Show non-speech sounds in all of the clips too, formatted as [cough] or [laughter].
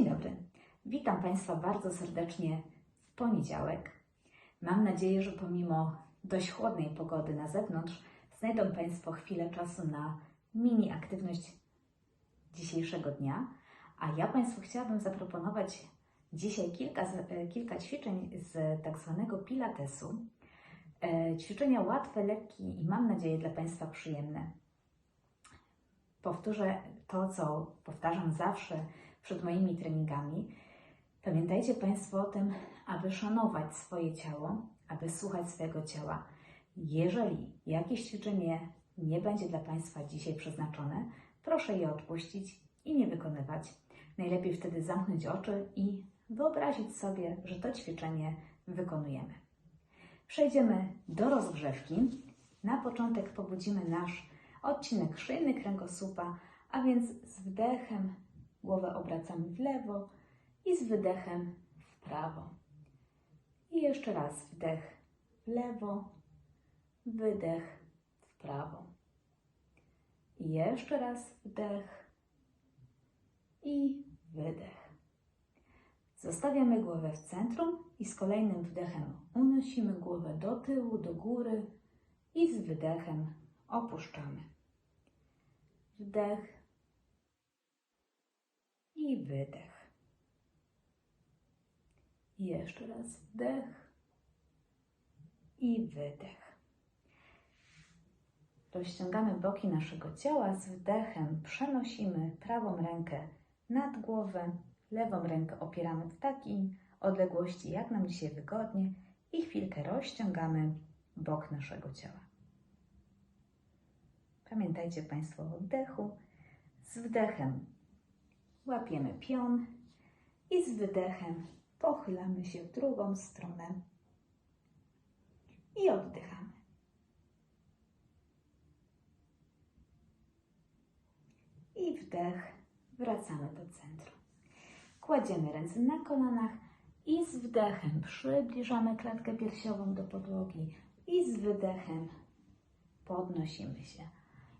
Dzień dobry. Witam Państwa bardzo serdecznie w poniedziałek. Mam nadzieję, że pomimo dość chłodnej pogody na zewnątrz, znajdą Państwo chwilę czasu na mini aktywność dzisiejszego dnia. A ja Państwu chciałabym zaproponować dzisiaj kilka, e, kilka ćwiczeń z tak zwanego Pilatesu. E, Ćwiczenia łatwe, lekkie i mam nadzieję dla Państwa przyjemne. Powtórzę to, co powtarzam zawsze przed moimi treningami. Pamiętajcie Państwo o tym, aby szanować swoje ciało, aby słuchać swojego ciała. Jeżeli jakieś ćwiczenie nie będzie dla Państwa dzisiaj przeznaczone, proszę je odpuścić i nie wykonywać. Najlepiej wtedy zamknąć oczy i wyobrazić sobie, że to ćwiczenie wykonujemy. Przejdziemy do rozgrzewki. Na początek pobudzimy nasz odcinek szyjny kręgosłupa, a więc z wdechem głowę obracamy w lewo i z wydechem w prawo. I jeszcze raz wdech w lewo, wydech w prawo. I jeszcze raz wdech i wydech. Zostawiamy głowę w centrum i z kolejnym wdechem unosimy głowę do tyłu, do góry i z wydechem opuszczamy. Wdech i wydech. Jeszcze raz wdech i wydech. Rozciągamy boki naszego ciała z wdechem, przenosimy prawą rękę nad głowę, lewą rękę opieramy w takiej odległości, jak nam dzisiaj wygodnie i chwilkę rozciągamy bok naszego ciała. Pamiętajcie Państwo o oddechu. Z wdechem łapiemy pion i z wydechem pochylamy się w drugą stronę i oddychamy. I wdech, wracamy do centrum. Kładziemy ręce na kolanach i z wdechem przybliżamy klatkę piersiową do podłogi i z wydechem podnosimy się.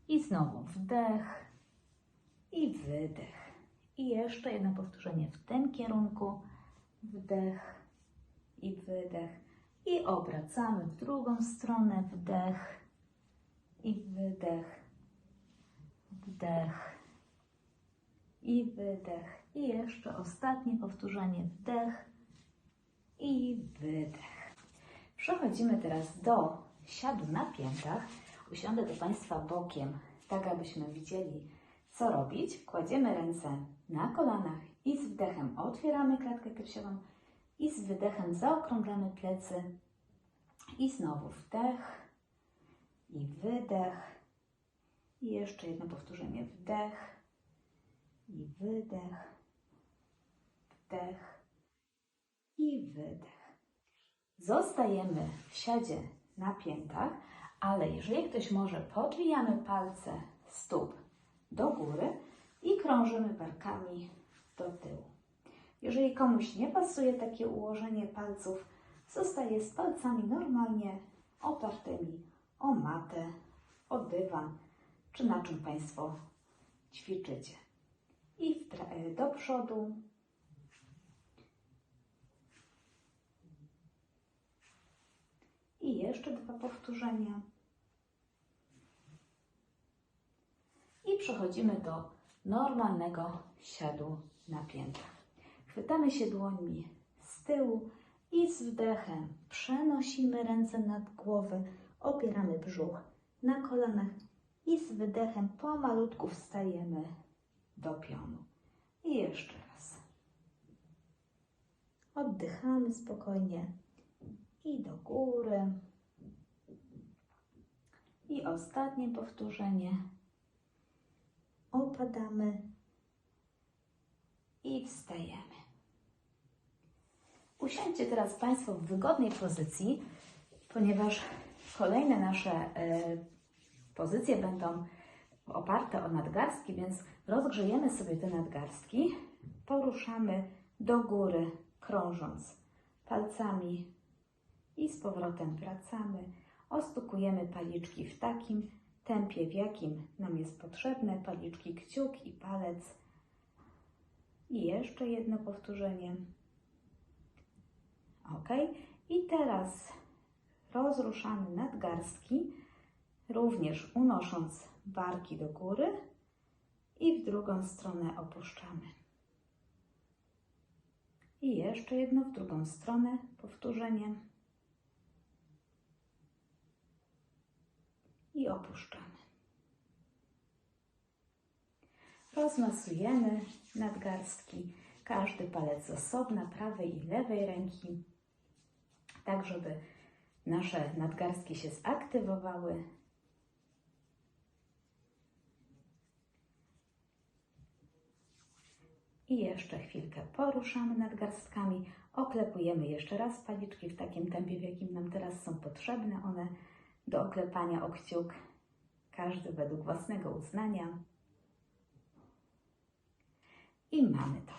I znowu wdech i wydech. I jeszcze jedno powtórzenie w tym kierunku. Wdech i wydech. I obracamy w drugą stronę. Wdech i wydech. Wdech i wydech. I jeszcze ostatnie powtórzenie. Wdech i wydech. Przechodzimy teraz do siadu na piętach. Usiądę do Państwa bokiem, tak abyśmy widzieli, co robić. Kładziemy ręce na kolanach i z wdechem otwieramy klatkę piersiową i z wydechem zaokrąglamy plecy. I znowu wdech i wydech. I jeszcze jedno powtórzenie. Wdech i wydech. Wdech i wydech. Zostajemy w siadzie na piętach, ale jeżeli ktoś może, podwijamy palce stóp do góry i krążymy barkami do tyłu. Jeżeli komuś nie pasuje takie ułożenie palców, zostaje z palcami normalnie opartymi o matę, o dywan, czy na czym Państwo ćwiczycie. I e, do przodu I jeszcze dwa powtórzenia. I przechodzimy do normalnego siadu na piętach. Chwytamy się dłońmi z tyłu i z wdechem przenosimy ręce nad głowę, opieramy brzuch na kolanach i z wydechem pomalutku wstajemy do pionu. I jeszcze raz. Oddychamy spokojnie i do góry. I ostatnie powtórzenie. Opadamy i wstajemy. Usiądźcie teraz Państwo w wygodnej pozycji, ponieważ kolejne nasze e, pozycje będą oparte o nadgarstki, więc rozgrzejemy sobie te nadgarstki, poruszamy do góry, krążąc palcami i z powrotem wracamy. Ostukujemy paliczki w takim tempie, w jakim nam jest potrzebne. Paliczki kciuk i palec I jeszcze jedno powtórzenie. Ok. I teraz rozruszamy nadgarstki, również unosząc barki do góry i w drugą stronę opuszczamy. I jeszcze jedno w drugą stronę powtórzenie. I opuszczamy. Rozmasujemy nadgarstki, każdy palec osobna, prawej i lewej ręki, tak żeby nasze nadgarstki się zaktywowały. I jeszcze chwilkę poruszamy nadgarstkami, oklepujemy jeszcze raz paliczki w takim tempie, w jakim nam teraz są potrzebne one do oklepania o kciuk, każdy według własnego uznania. I mamy to.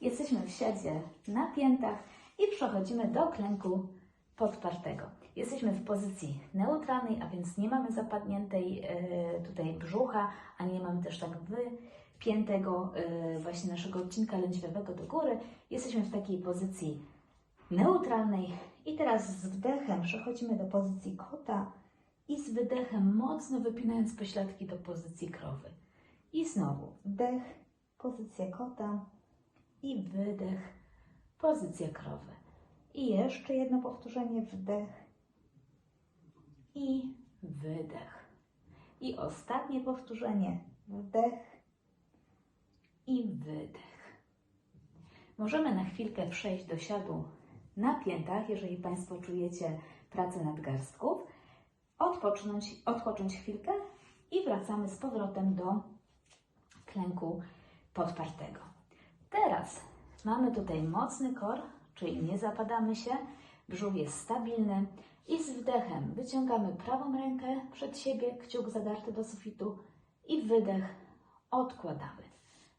Jesteśmy w siadzie na piętach i przechodzimy do klęku podpartego. Jesteśmy w pozycji neutralnej, a więc nie mamy zapadniętej e, tutaj brzucha, a nie mamy też tak wypiętego e, właśnie naszego odcinka lędźwiowego do góry. Jesteśmy w takiej pozycji neutralnej i teraz z wdechem przechodzimy do pozycji kota i z wydechem mocno wypinając pośladki do pozycji krowy. I znowu wdech, pozycja kota i wydech, pozycja krowy. I jeszcze jedno powtórzenie, wdech i wydech. I ostatnie powtórzenie, wdech i wydech. Możemy na chwilkę przejść do siadu na piętach, jeżeli Państwo czujecie pracę nadgarstków, odpocząć, odpocząć chwilkę i wracamy z powrotem do klęku podpartego. Teraz mamy tutaj mocny kor, czyli nie zapadamy się, brzuch jest stabilny i z wdechem wyciągamy prawą rękę przed siebie, kciuk zadarty do sufitu i wydech odkładamy.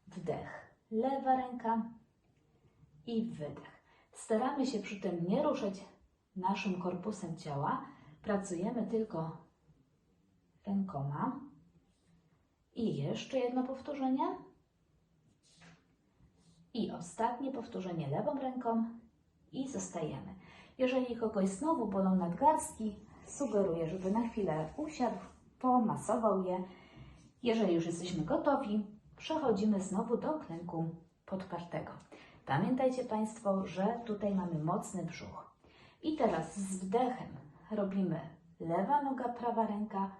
Wdech, lewa ręka i wydech. Staramy się przy tym nie ruszać naszym korpusem ciała, pracujemy tylko rękoma. I jeszcze jedno powtórzenie. I ostatnie powtórzenie lewą ręką i zostajemy. Jeżeli kogoś znowu bolą nadgarstki, sugeruję, żeby na chwilę usiadł, pomasował je. Jeżeli już jesteśmy gotowi, przechodzimy znowu do klęku podpartego. Pamiętajcie Państwo, że tutaj mamy mocny brzuch. I teraz z wdechem robimy lewa noga, prawa ręka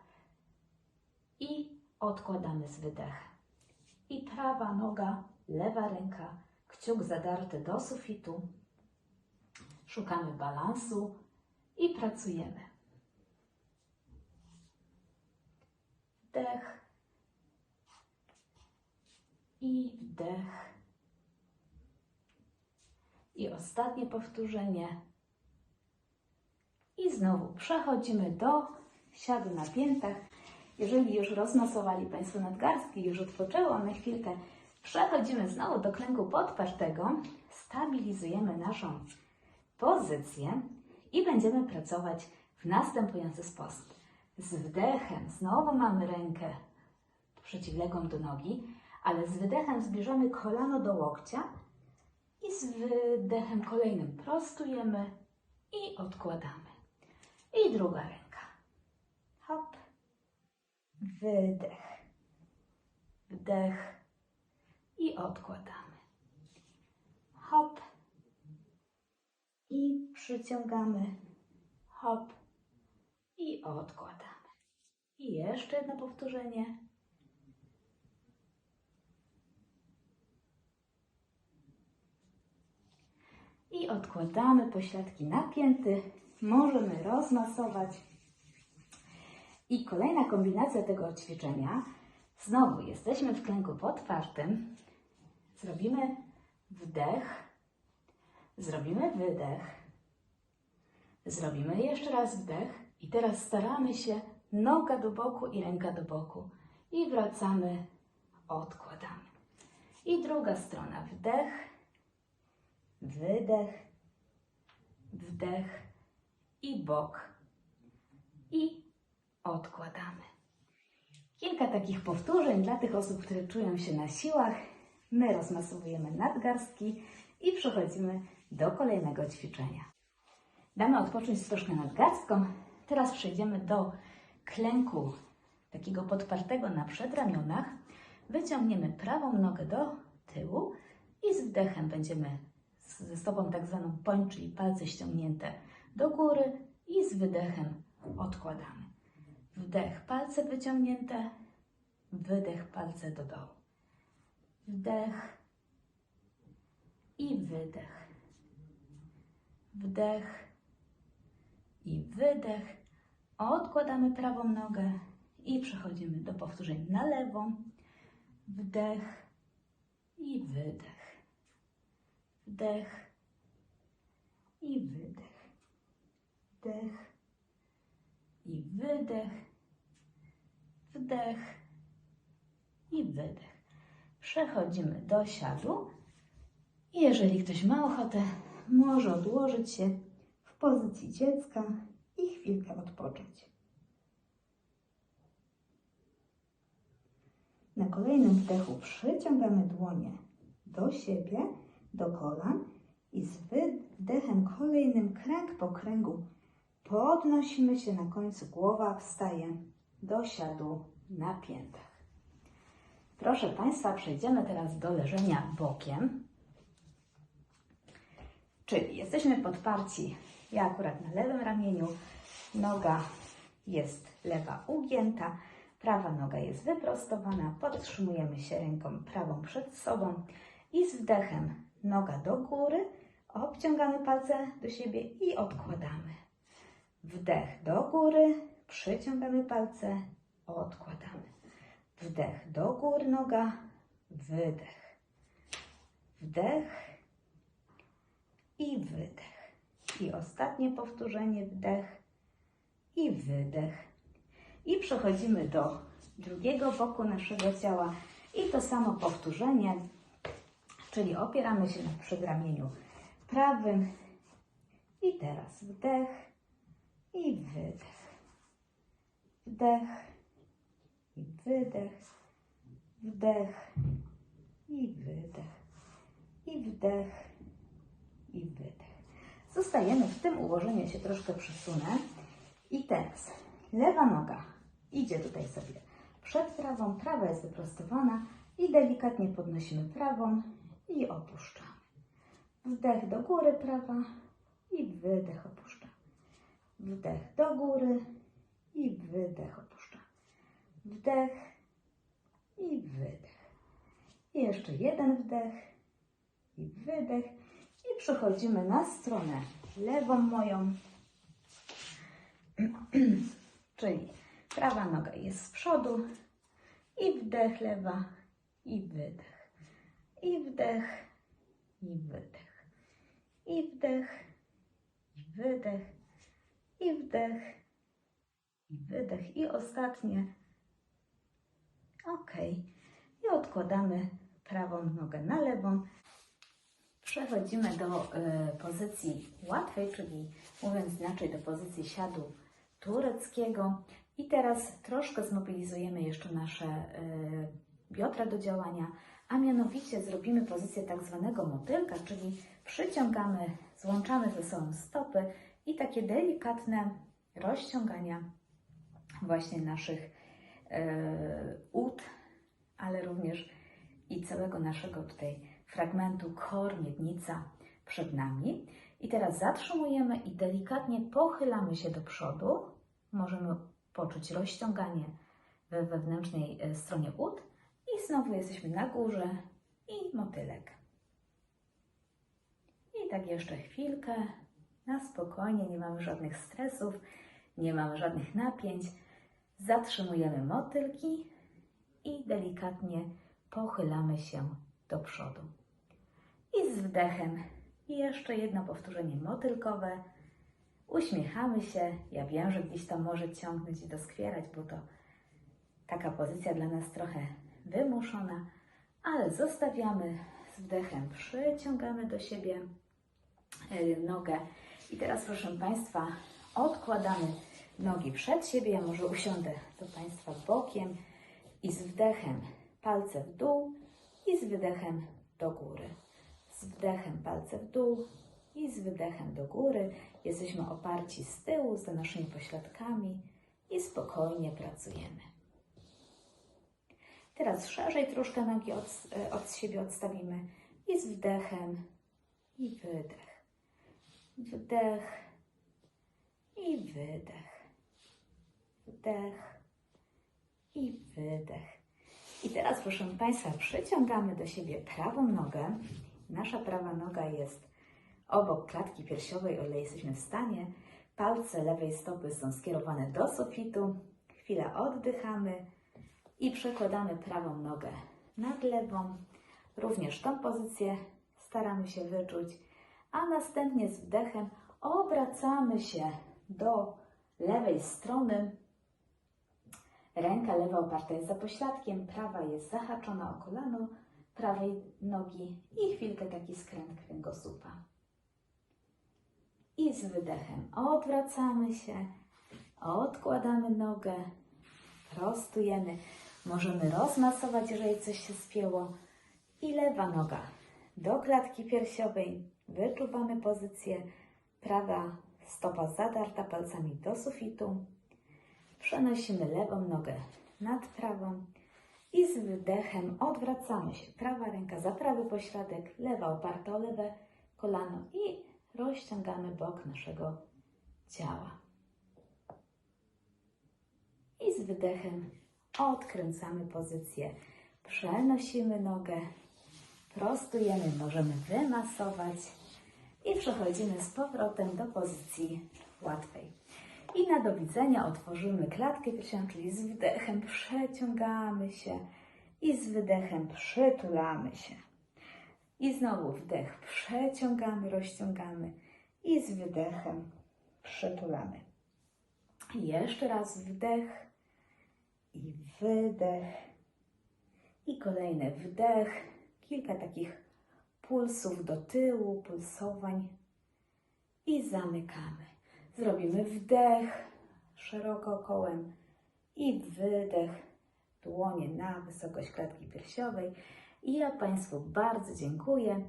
i odkładamy z wydechem. I prawa noga, lewa ręka, kciuk zadarty do sufitu. Szukamy balansu i pracujemy. Wdech i wdech. I ostatnie powtórzenie. I znowu przechodzimy do siadu na piętach. Jeżeli już rozmasowali Państwo nadgarstki, już odpoczęły one chwilkę, przechodzimy znowu do klęku podpartego, stabilizujemy naszą pozycję i będziemy pracować w następujący sposób. Z wdechem znowu mamy rękę przeciwległą do nogi, ale z wydechem zbliżamy kolano do łokcia i z wydechem kolejnym prostujemy i odkładamy. I druga ręka. Hop. Wydech. Wdech. I odkładamy. Hop. I przyciągamy. Hop. I odkładamy. I jeszcze jedno powtórzenie. I odkładamy pośladki napięty. Możemy rozmasować. I kolejna kombinacja tego ćwiczenia. Znowu jesteśmy w klęku podpartym. Zrobimy wdech. Zrobimy wydech. Zrobimy jeszcze raz wdech. I teraz staramy się noga do boku i ręka do boku. I wracamy, odkładamy. I druga strona. Wdech wydech, wdech i bok. I odkładamy. Kilka takich powtórzeń dla tych osób, które czują się na siłach. My rozmasowujemy nadgarstki i przechodzimy do kolejnego ćwiczenia. Damy odpocząć troszkę nadgarstkom. Teraz przejdziemy do klęku takiego podpartego na przedramionach. Wyciągniemy prawą nogę do tyłu i z wdechem będziemy ze sobą tak zwaną poń, czyli palce ściągnięte do góry i z wydechem odkładamy. Wdech, palce wyciągnięte, wydech, palce do dołu. Wdech i wydech. Wdech i wydech. Odkładamy prawą nogę i przechodzimy do powtórzeń na lewą. Wdech i wydech. Wdech i wydech. Wdech i wydech. Wdech i wydech. Przechodzimy do siadu. I jeżeli ktoś ma ochotę, może odłożyć się w pozycji dziecka i chwilkę odpocząć. Na kolejnym wdechu przyciągamy dłonie do siebie, do kolan i z wydechem kolejnym kręg po kręgu podnosimy się na końcu, głowa wstaje do siadu na piętach. Proszę Państwa, przejdziemy teraz do leżenia bokiem. Czyli jesteśmy podparci, ja akurat na lewym ramieniu, noga jest lewa ugięta, prawa noga jest wyprostowana, podtrzymujemy się ręką prawą przed sobą i z wdechem noga do góry, obciągamy palce do siebie i odkładamy. Wdech do góry, przyciągamy palce, odkładamy. Wdech do góry noga, wydech. Wdech i wydech. I ostatnie powtórzenie wdech i wydech. I przechodzimy do drugiego boku naszego ciała i to samo powtórzenie, czyli opieramy się na przedramieniu prawym. I teraz wdech i wydech. Wdech i wydech. Wdech i wydech. I wdech i wydech. Zostajemy w tym ułożeniu, się troszkę przesunę. I teraz lewa noga idzie tutaj sobie przed prawą, prawa jest wyprostowana i delikatnie podnosimy prawą i opuszczamy. Wdech do góry prawa i wydech opuszczamy. Wdech do góry i wydech opuszczamy. Wdech i wydech. I jeszcze jeden wdech i wydech. I przechodzimy na stronę lewą moją. [clears throat] Czyli prawa noga jest z przodu i wdech lewa i wydech. I wdech i wydech. I wdech i wydech. I wdech i wydech. I ostatnie. Ok. I odkładamy prawą nogę na lewą. Przechodzimy do e, pozycji łatwej, czyli mówiąc inaczej, do pozycji siadu tureckiego. I teraz troszkę zmobilizujemy jeszcze nasze e, biodra do działania, a mianowicie zrobimy pozycję tak zwanego motylka, czyli przyciągamy, złączamy ze sobą stopy i takie delikatne rozciągania właśnie naszych e, ud, ale również i całego naszego tutaj fragmentu kor, miednica przed nami. I teraz zatrzymujemy i delikatnie pochylamy się do przodu. Możemy poczuć rozciąganie we wewnętrznej e, stronie ud i znowu jesteśmy na górze i motylek. I tak jeszcze chwilkę, na spokojnie, nie mamy żadnych stresów, nie mamy żadnych napięć. Zatrzymujemy motylki i delikatnie pochylamy się do przodu. I z wdechem jeszcze jedno powtórzenie motylkowe. Uśmiechamy się. Ja wiem, że gdzieś tam może ciągnąć i doskwierać, bo to taka pozycja dla nas trochę wymuszona, ale zostawiamy z wdechem, przyciągamy do siebie e, nogę. I teraz, proszę Państwa, odkładamy nogi przed siebie. Ja może usiądę do Państwa bokiem i z wdechem palce w dół i z wydechem do góry. Z wdechem palce w dół i z wydechem do góry. Jesteśmy oparci z tyłu, za naszymi pośladkami i spokojnie pracujemy. Teraz szerzej troszkę nogi od, e, od siebie odstawimy i z wdechem i wydech. Wdech i wydech. Wdech i wydech. I teraz, proszę Państwa, przyciągamy do siebie prawą nogę. Nasza prawa noga jest obok klatki piersiowej, o ile jesteśmy w stanie. Palce lewej stopy są skierowane do sufitu. Chwilę oddychamy i przekładamy prawą nogę nad lewą. Również tą pozycję staramy się wyczuć, a następnie z wdechem obracamy się do lewej strony. Ręka lewa oparta jest za pośladkiem, prawa jest zahaczona o kolano prawej nogi i chwilkę taki skręt kręgosłupa. I z wydechem odwracamy się, odkładamy nogę, prostujemy. Możemy rozmasować, jeżeli coś się spięło. I lewa noga do klatki piersiowej. Wyczuwamy pozycję. Prawa stopa zadarta palcami do sufitu. Przenosimy lewą nogę nad prawą i z wydechem odwracamy się. Prawa ręka za prawy pośladek, lewa oparta o lewe kolano i rozciągamy bok naszego ciała. I z wydechem odkręcamy pozycję. Przenosimy nogę, prostujemy, możemy wymasować i przechodzimy z powrotem do pozycji łatwej. I na do widzenia otworzymy klatkę piersiową, czyli z wdechem przeciągamy się i z wydechem przytulamy się. I znowu wdech przeciągamy, rozciągamy i z wydechem przytulamy. I jeszcze raz wdech i wydech. I kolejny wdech. Kilka takich pulsów do tyłu, pulsowań. I zamykamy. Zrobimy wdech szeroko kołem i wydech. Dłonie na wysokość klatki piersiowej. I ja Państwu bardzo dziękuję.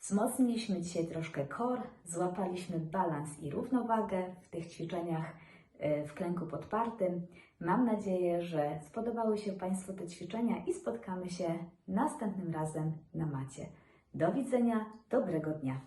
Wzmocniliśmy dzisiaj troszkę kor, złapaliśmy balans i równowagę w tych ćwiczeniach e, w klęku podpartym. Mam nadzieję, że spodobały się Państwu te ćwiczenia i spotkamy się następnym razem na macie. Do widzenia, dobrego dnia.